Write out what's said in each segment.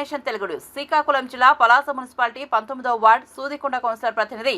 Nation తెలుగుడు. శ్రీకాకుళం జిల్లా Palasa municipality పంతొమ్మిదవ వార్డ్ సూదికొండ కౌన్సిలర్ ప్రతినిధి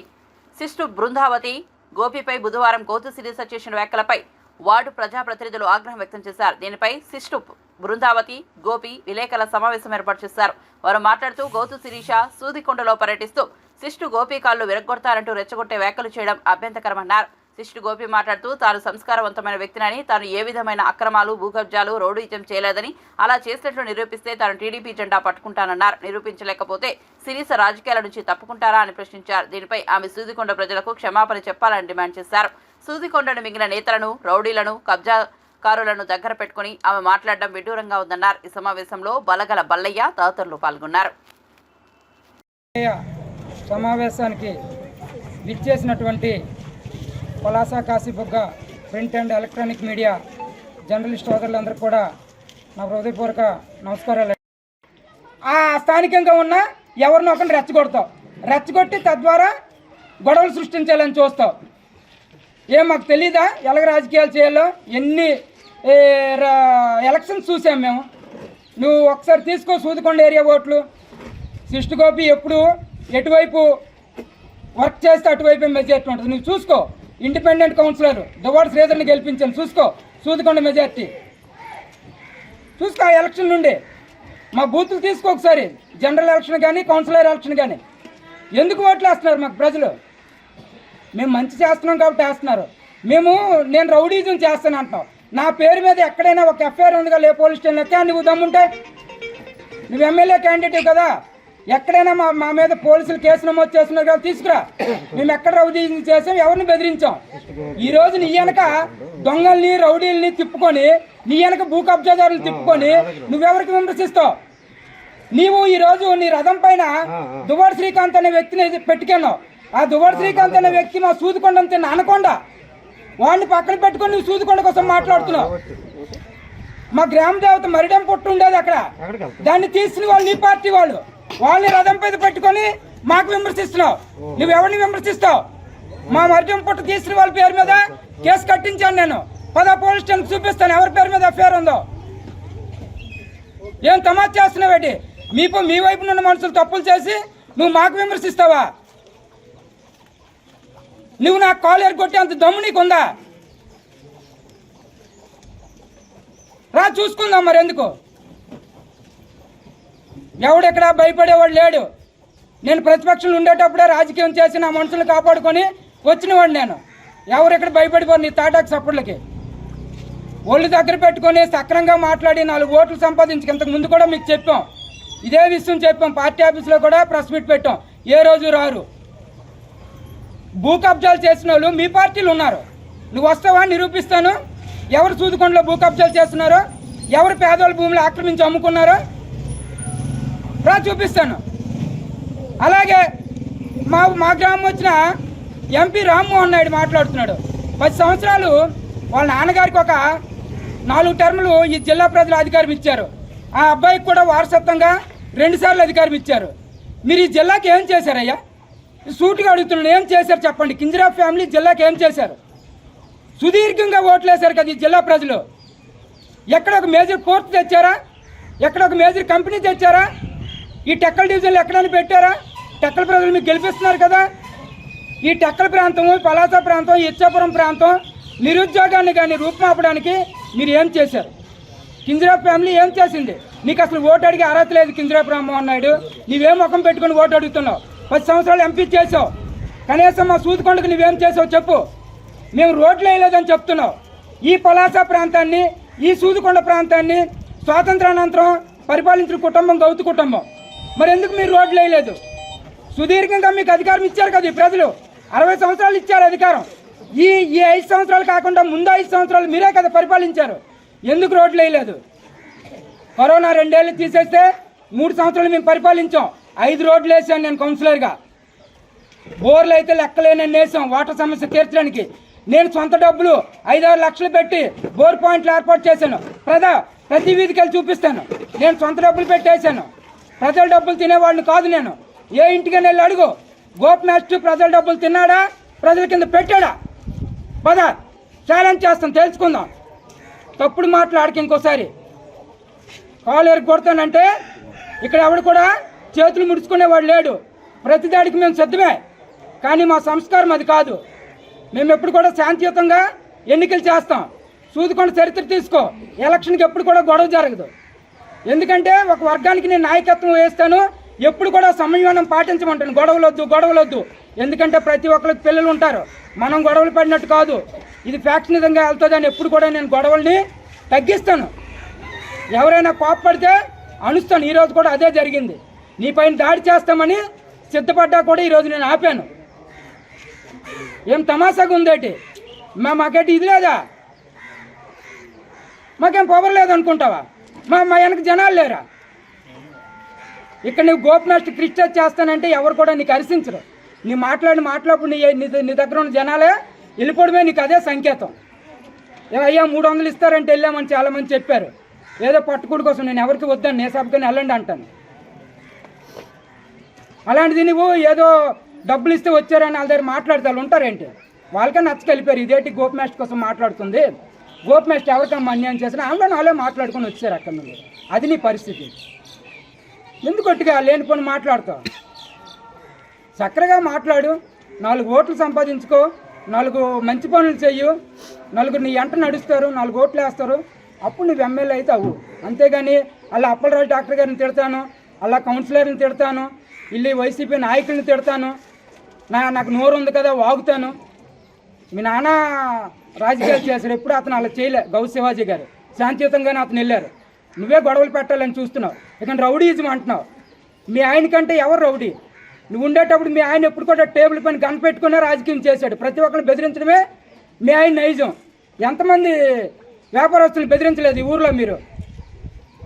సిస్టు బృందావతి గోపిపై బుధవారం కోతు సిరీస చేసిన వ్యాఖ్యలపై వార్డు ప్రజాప్రతినిధులు ఆగ్రహం వ్యక్తం చేశారు. దీనిపై సిస్టు బృందావతి గోపి విలేకరుల సమావేశం ఏర్పాటు చేశారు. వారు మాట్లాడుతూ గౌతు శిరీష సూదికొండలో పర్యటిస్తూ సిస్టు గోపి కాళ్ళు విరగొడతారంటూ రెచ్చగొట్టే వ్యాఖ్యలు చేయడం అభ్యంతకరమన్నారు శిష్యుడు గోపి మాట్లాడుతూ తాను సంస్కారవంతమైన వ్యక్తినని తాను ఏ విధమైన అక్రమాలు భూకబ్జాలు రౌడీజం చేయలేదని అలా చేసినట్లు నిరూపిస్తే తాను టీడీపీ జెండా పట్టుకుంటానన్నారు. నిరూపించలేకపోతే సిరీస రాజకీయాల నుంచి తప్పుకుంటారా అని ప్రశ్నించారు. దీనిపై ఆమె సూదికొండ ప్రజలకు క్షమాపణ చెప్పాలని డిమాండ్ చేశారు. సూదికొండను మిగిలిన నేతలను రౌడీలను కబ్జాకారులను దగ్గర పెట్టుకుని ఆమె మాట్లాడడం విడ్డూరంగా ఉందన్నారు. ఈ సమావేశంలో బలగల బల్లయ్య తదితరులు పాల్గొన్నారు. సమావేశానికి విచ్చేసినటువంటి Palasa Kasibugga print and electronic media journalist సోదరులందరూ కూడా నా హృదయపూర్వక నమస్కారాలు. ఆ స్థానికంగా ఉన్న ఎవరినో ఒకరిని రెచ్చగొడతావు. రెచ్చగొట్టి తద్వారా గొడవలు సృష్టించాలని చూస్తావు. ఏం మాకు తెలీదా? ఎలాగ రాజకీయాలు చేయాలో? ఎన్ని రా- ఎలక్షన్స్ చూసాం మేము. నువ్వు ఒకసారి తీసుకో సూదికొండ ఏరియా ఓట్లు. సిస్టు గోపి ఎప్పుడు ఎటువైపు వర్క్ చేస్తే అటువైపు మెజార్టీ ఉంటుంది. నువ్వు చూసుకో. ఇండిపెండెంట్ కౌన్సిలర్ దువాడ శ్రీధర్ని గెలిపించాను. చూసుకో సూదికొండ మెజార్టీ. చూసుకో ఆ ఎలక్షన్ నుండి. మా బూతులు తీసుకో ఒకసారి. జనరల్ ఎలక్షన్ కానీ కౌన్సిలర్ ఎలక్షన్ కానీ. ఎందుకు ఓట్లు వేస్తున్నారు మాకు ప్రజలు? మేము మంచి చేస్తున్నాం కాబట్టి వేస్తున్నారు. మేము నేను రౌడీజం చేస్తాను అంటాం నా పేరు మీద ఎక్కడైనా ఒక ఎఫ్ఐఆర్ ఉందిగా లే పోలీస్ స్టేషన్ లెక్క నువ్వు దమ్ముంటే? నువ్వు ఎమ్మెల్యే క్యాండిడేట్ కదా. ఎక్కడైనా మా మా మీద పోలీసులు కేసు నమోదు చేస్తున్నారు కదా తీసుకురా. మేము ఎక్కడ రౌడీజం చేసాం ఎవరిని బెదిరించాం? ఈ రోజు నీ వెనక దొంగల్ని రౌడీల్ని తిప్పుకొని నీ వెనక భూ కబ్జాదారులు తిప్పుకొని నువ్వెవరికి విమర్శిస్తావు? నీవు ఈ రోజు నీ రథం పైన దువాడు శ్రీకాంత్ అనే వ్యక్తిని పెట్టుకున్నావు. ఆ దువాడు శ్రీకాంత్ అనే వ్యక్తి మా సూదికొండ తిన్న అనకొండ వాడిని పక్కన పెట్టుకొని నువ్వు సూదికొండ కోసం మాట్లాడుతున్నావు. మా గ్రామ దేవత మరిడం పుట్టు ఉండేది అక్కడ. దాన్ని తీసుకుని వాళ్ళు నీ పార్టీ వాళ్ళు. వాళ్ళని రథం పైన పెట్టుకొని మాకు విమర్శిస్తున్నావు. నువ్వు ఎవరిని విమర్శిస్తావు? మా మరిడం పుట్టు తీసిన వాళ్ళ పేరు మీద కేసు కట్టించాను నేను. పద పోలీస్ స్టేషన్ చూపిస్తాను. ఎవరి పేరు మీద ఎఫ్ఐఆర్ ఉందో. ఏం తమాజ్ చేస్తున్నావేటి మీకు మీ వైపు నుండి మనుషులు తప్పులు చేసి నువ్వు మాకు విమర్శిస్తావా? నువ్వు నాకు కాలు ఎరగొట్టే అంత దమ్ము నీకుందా? రా చూసుకుందాం మరి ఎందుకు? ఎవడెక్కడ భయపడేవాడు లేడు. నేను ప్రతిపక్షంలో ఉండేటప్పుడే రాజకీయం చేసి నా మనుషులు కాపాడుకొని వచ్చినవాడు నేను. ఎవరెక్కడ భయపడిపోరు నీ తాటాకు సప్పుళ్ళకి ఒళ్ళు దగ్గర పెట్టుకొని సక్రంగా మాట్లాడి నాలుగు ఓట్లు సంపాదించి ఇంతకు ముందు కూడా మీకు చెప్పాం. ఇదే విషయం చెప్పాం. పార్టీ ఆఫీస్లో కూడా ప్రెస్ మీట్ పెట్టాం. ఏ రోజు రారు. భూ కబ్జాలు చేసిన వాళ్ళు మీ పార్టీలు ఉన్నారు. నువ్వు వస్తావా నిరూపిస్తాను. ఎవరు సూదుకొండలో భూ కబ్జాలు చేస్తున్నారో ఎవరు పేదవాళ్ళ భూములు ఆక్రమించి అమ్ముకున్నారో చూపిస్తాను. అలాగే మా మా గ్రామం వచ్చిన ఎంపీ రామ్మోహన్ నాయుడు మాట్లాడుతున్నాడు. పది సంవత్సరాలు వాళ్ళ నాన్నగారికి ఒక నాలుగు టర్ములు ఈ జిల్లా ప్రజలు అధికారం ఇచ్చారు. ఆ అబ్బాయికి కూడా వారసత్వంగా రెండుసార్లు అధికారం ఇచ్చారు. మీరు ఈ జిల్లాకి ఏం చేశారయ్యా? సూటుగా అడుగుతున్నాను ఏం చేశారు చెప్పండి. కింజరా ఫ్యామిలీ జిల్లాకి ఏం చేశారు? సుదీర్ఘంగా ఓట్లేశారు కదా ఈ జిల్లా ప్రజలు. ఎక్కడ ఒక మేజర్ పోర్ట్ తెచ్చారా? ఎక్కడ ఒక మేజర్ కంపెనీ తెచ్చారా? ఈ టెక్కల డివిజన్లు ఎక్కడైనా పెట్టారా? టెక్కల ప్రజలు మీకు గెలిపిస్తున్నారు కదా? ఈ టెక్కల ప్రాంతం పలాస ప్రాంతం ఇచ్చాపురం ప్రాంతం నిరుద్యోగాన్ని కానీ రూపుమాపడానికి మీరు ఏం చేశారు? కింజరా ఫ్యామిలీ ఏం చేసింది? నీకు అసలు ఓటు అడిగే అర్హత లేదు కింజరా రామ్మోహన్ నాయుడు. నీవేం ముఖం పెట్టుకుని ఓటు అడుగుతున్నావు? పది సంవత్సరాలు ఎంపీ చేసావు కనీసం మా సూదుకొండకు నువ్వేం చేసావు చెప్పు. మేము రోడ్లు వేయలేదని చెప్తున్నావు. ఈ పలాస ప్రాంతాన్ని ఈ సూదుకొండ ప్రాంతాన్ని స్వాతంత్రానంతరం పరిపాలించిన కుటుంబం గౌతు కుటుంబం. మరి ఎందుకు మీరు రోడ్లు వేయలేదు? సుదీర్ఘంగా మీకు అధికారం ఇచ్చారు కదా ఈ ప్రజలు. అరవై సంవత్సరాలు ఇచ్చారు అధికారం. ఈ ఈ ఐదు సంవత్సరాలు కాకుండా ముందు ఐదు సంవత్సరాలు మీరే కదా పరిపాలించారు. ఎందుకు రోడ్లు వేయలేదు? కరోనా రెండేళ్ళు తీసేస్తే మూడు సంవత్సరాలు మేము పరిపాలించాం. ఐదు రోడ్లు వేసాను నేను కౌన్సిలర్గా. బోర్లు అయితే లెక్కలేనని వేసాం వాటర్ సమస్య తీర్చడానికి. నేను సొంత డబ్బులు ఐదారు లక్షలు పెట్టి బోర్ పాయింట్లు ఏర్పాటు చేశాను. ప్రజా ప్రతి వీధికి వెళ్ళి చూపిస్తాను. నేను సొంత డబ్బులు పెట్టేశాను ప్రజల డబ్బులు తినేవాడిని కాదు నేను. ఏ ఇంటికైనా వెళ్ళి అడుగు. గోప్ గోపినాస్ట్ ప్రజల డబ్బులు తిన్నాడా? ప్రజల కింద పెట్టాడా? పద ఛాలెంజ్ చేస్తాం తెలుసుకుందాం. తప్పుడు మాట్లాడికి ఇంకోసారి. కాలు ఎరుగు కొడతానంటే ఇక్కడ ఎవడు కూడా చేతులు ముడుచుకునేవాడు లేడు. ప్రతి దాడికి మేము సిద్ధమే. కానీ మా సంస్కారం అది కాదు. మేము ఎప్పుడు కూడా శాంతియుతంగా ఎన్నికలు చేస్తాం. సూదుకొండ చరిత్ర తీసుకో. ఎలక్షన్కి ఎప్పుడు కూడా గొడవ జరగదు. ఎందుకంటే ఒక వర్గానికి నేను నాయకత్వం వేస్తాను ఎప్పుడు కూడా సంయమనం పాటించమంటాను. గొడవలొద్దు గొడవలొద్దు. ఎందుకంటే ప్రతి ఒక్కరికి పిల్లలు ఉంటారు. మనం గొడవలు పడినట్టు కాదు. ఇది ఫ్యాక్షన్ విధంగా వెళ్తుందని ఎప్పుడు కూడా నేను గొడవల్ని తగ్గిస్తాను. ఎవరైనా కోప్పడితే అనుస్తాను. ఈరోజు కూడా అదే జరిగింది. నీ పైన దాడి చేస్తామని సిద్ధపడ్డా కూడా ఈరోజు నేను ఆపాను. ఏం తమాషాగా ఉందేటి? మా మాకేటి ఇది లేదా? మాకేం పవర్ లేదనుకుంటావా? మా మా వెనక జనాలు లేరా? ఇక్కడ నువ్వు గోపినాస్ట్ క్రిస్టల్ చేస్తానంటే ఎవరు కూడా నీకు హర్షించరు నీ మాట్లాడి మాట్లాడు నీ నీ దగ్గర ఉన్న జనాలే వెళ్ళిపోవడమే నీకు అదే సంకేతం. ఏ అయ్యా మూడు వందలు ఇస్తారంటే వెళ్ళామని చాలామంది చెప్పారు. ఏదో పట్టుకుడి కోసం నేను ఎవరికి వద్దాను నే సభకని వెళ్ళండి అంటాను. అలాంటిది నువ్వు ఏదో డబ్బులు ఇస్తే వచ్చారని వాళ్ళ దగ్గర మాట్లాడతారు ఉంటారేంటి? వాళ్ళకే నచ్చకెళ్ళిపోయారు ఇదేంటి గోపి మాస్టర్ కోసం మాట్లాడుతుంది? గోపి మాస్టర్ ఎవరికమ్మా అన్యాయం చేసినా అందులో వాళ్ళే మాట్లాడుకొని వచ్చారు అక్కడ నుండి. అది నీ పరిస్థితి. ఎందుకు ఒట్టిగా లేనిపోని మాట్లాడతావు? చక్కగా మాట్లాడు నాలుగు ఓట్లు సంపాదించుకో నాలుగు మంచి పనులు చెయ్యు నలుగురు నీ ఎంట నడుస్తారు నాలుగు ఓట్లు వేస్తారు అప్పుడు నువ్వు ఎమ్మెల్యే అయితే అవు అంతేగాని అలా అప్పలరాజు డాక్టర్ గారిని తిడతాను అలా కౌన్సిలర్ని తిడతాను ఇల్లు వైసీపీ నాయకుల్ని తిడతాను నా నాకు నోరు ఉంది కదా వాగుతాను. మీ నాన్న రాజకీయాలు చేశారు ఎప్పుడు అతను అలా చేయలే. గౌ శివాజీ గారు. శాంతియుతంగానే అతను వెళ్ళారు. నువ్వే గొడవలు పెట్టాలని చూస్తున్నావు. ఇక రౌడీజం అంటున్నావు. మీ ఆయన కంటే ఎవరు రౌడీ? నువ్వు ఉండేటప్పుడు మీ ఆయన ఎప్పుడు కూడా టేబుల్ పైన గన్ పెట్టుకునే రాజకీయం చేశాడు. ప్రతి ఒక్కరిని బెదిరించడమే మీ ఆయన నైజం. ఎంతమంది వ్యాపారస్తులు బెదిరించలేదు ఈ ఊర్లో మీరు?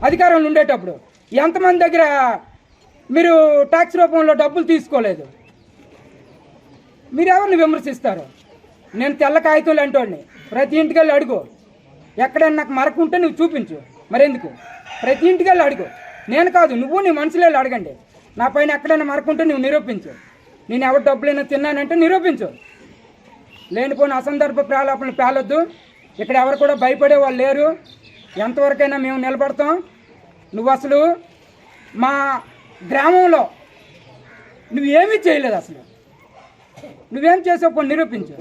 అధికారంలో ఉండేటప్పుడు ఎంతమంది దగ్గర మీరు ట్యాక్స్ రూపంలో డబ్బులు తీసుకోలేదు? మీరు ఎవరిని విమర్శిస్తారు? నేను తెల్ల కాగితం లాంటి ప్రతి ఇంటికి వెళ్ళి అడుగు. ఎక్కడైనా నాకు మరక ఉంటే నువ్వు చూపించు. మరెందుకు? ప్రతి ఇంటికి వెళ్ళి అడుగు. నేను కాదు నువ్వు నీ మనసులో వెళ్ళి అడగండి. నా పైన ఎక్కడైనా మరక ఉంటే నువ్వు నిరూపించు. నేను ఎవరి డబ్బులైనా తిన్నానంటే నిరూపించు. లేనిపోయిన అసందర్భ ప్రాలాపనలు పేలొద్దు. ఇక్కడ ఎవరు కూడా భయపడే వాళ్ళు లేరు. ఎంతవరకైనా మేము నిలబడతాం. నువ్వు అసలు మా గ్రామంలో నువ్వేమీ చేయలేదు అసలు. నువ్వేం చేసావు కొన్ని నిరూపించు.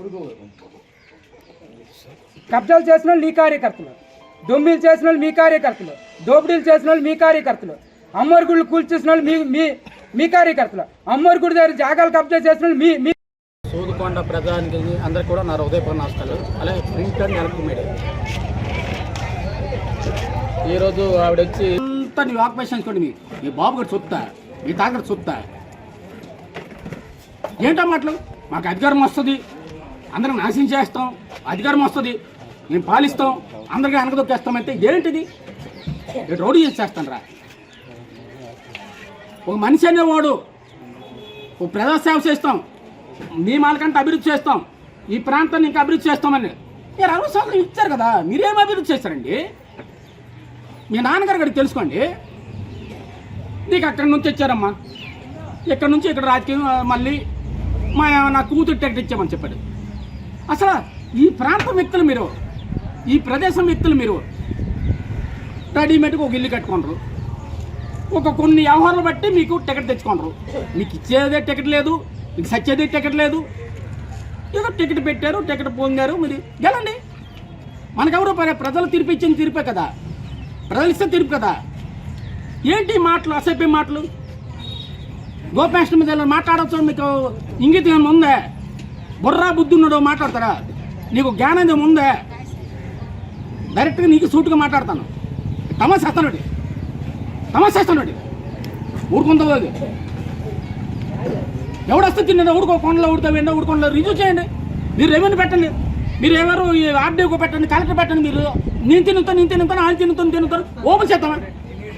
కబ్జాలు చేసిన వాళ్ళు నీ కార్యకర్తలు. దొమ్మిలు చేసిన వాళ్ళు మీ కార్యకర్తలు. దోపిడీలు చేసిన వాళ్ళు మీ కార్యకర్తలు. అమ్మవారి గుళ్ళు కూల్చేసిన వాళ్ళు మీ మీ మీ కార్యకర్తలు. అమ్మవారి గుడి దగ్గర జాగాలు కబ్జా చేసిన వాళ్ళు మీ మీ సూదుకొండ ప్రజానికి అందరికి కూడా నా హృదయపూర్ణ నమస్కారాలు. అలాగే ప్రింట్ అండ్ ఎలక్ట్రిక్ మీడియా ఈరోజు ఆవిడ వచ్చి అంతా నీ ఆక్యుపేషన్ చూడండి మీ. మీ బాబు గారు చూస్తా మీ తాగడు చూస్తా ఏంటో మాటలు మాకు అధికారం వస్తుంది. అందరం నాశనం చేస్తాం. అధికారం వస్తుంది. మేము పాలిస్తాం. అందరికీ అనగదొక్కేస్తామంటే ఏంటిది? రౌడీ చేసి రా ఒక మనిషి అనేవాడు ఒక ప్రజాసేవ చేస్తాం. మీ మాలకంటే అభివృద్ధి చేస్తాం. ఈ ప్రాంతాన్ని ఇంకా అభివృద్ధి చేస్తామని. మీరు అరవై ఇచ్చారు కదా మీరేం అభివృద్ధి చేస్తారండి మీ నాన్నగారు గడికి తెలుసుకోండి. నీకు అక్కడి నుంచి వచ్చారమ్మా. ఇక్కడ నుంచి ఇక్కడ రాజకీయం మళ్ళీ మా నా కూతురు టికెట్ ఇచ్చామని చెప్పాడు. అసలు ఈ ప్రాంతం వ్యక్తులు మీరు ఈ ప్రదేశం వ్యక్తులు మీరు రెడీమేడ్గా ఒక ఇల్లు కట్టుకుంటారు. ఒక కొన్ని వ్యవహారాలు బట్టి మీకు టికెట్ తెచ్చుకుంటారు. మీకు ఇచ్చేదే టికెట్ లేదు మీకు సచ్చేదే టికెట్ లేదు. ఏదో టికెట్ పెట్టారు టికెట్ పొందారు మీరు గెలండి మనకెవరో పరే ప్రజలు తిరిపిచ్చింది ఇచ్చిన తీర్పే కదా. ప్రజలు ఇస్తే తీర్పు కదా. ఏంటి మాటలు అసభ్య మాటలు? గోపేష్ణ మీద మాట్లాడచ్చు? మీకు ఇంగితం ఏమైనా ఉందే? బుర్రా బుద్ధి ఉన్నాడో మాట్లాడతారా నీకు జ్ఞానం ఉందే? డైరెక్ట్గా నీకు సూటుగా మాట్లాడతాను. తమాసేస్తాను తమాసేస్తాను ఊరుకుందా అది? ఎవడొస్తే తిన్నది ఊడుకో కొండలో ఊడుతావు ఎండ ఊడుకొండలో రిజ్యూ చేయండి. మీరు రెవెన్యూ పెట్టండి. మీరు ఎవరు ఆర్డీఓ పెట్టండి కలెక్టర్ పెట్టండి మీరు నేను తినుతాను నేను తినుతాను ఆయన తినుతాను తినుతాను. ఓపెన్ చేస్తామండి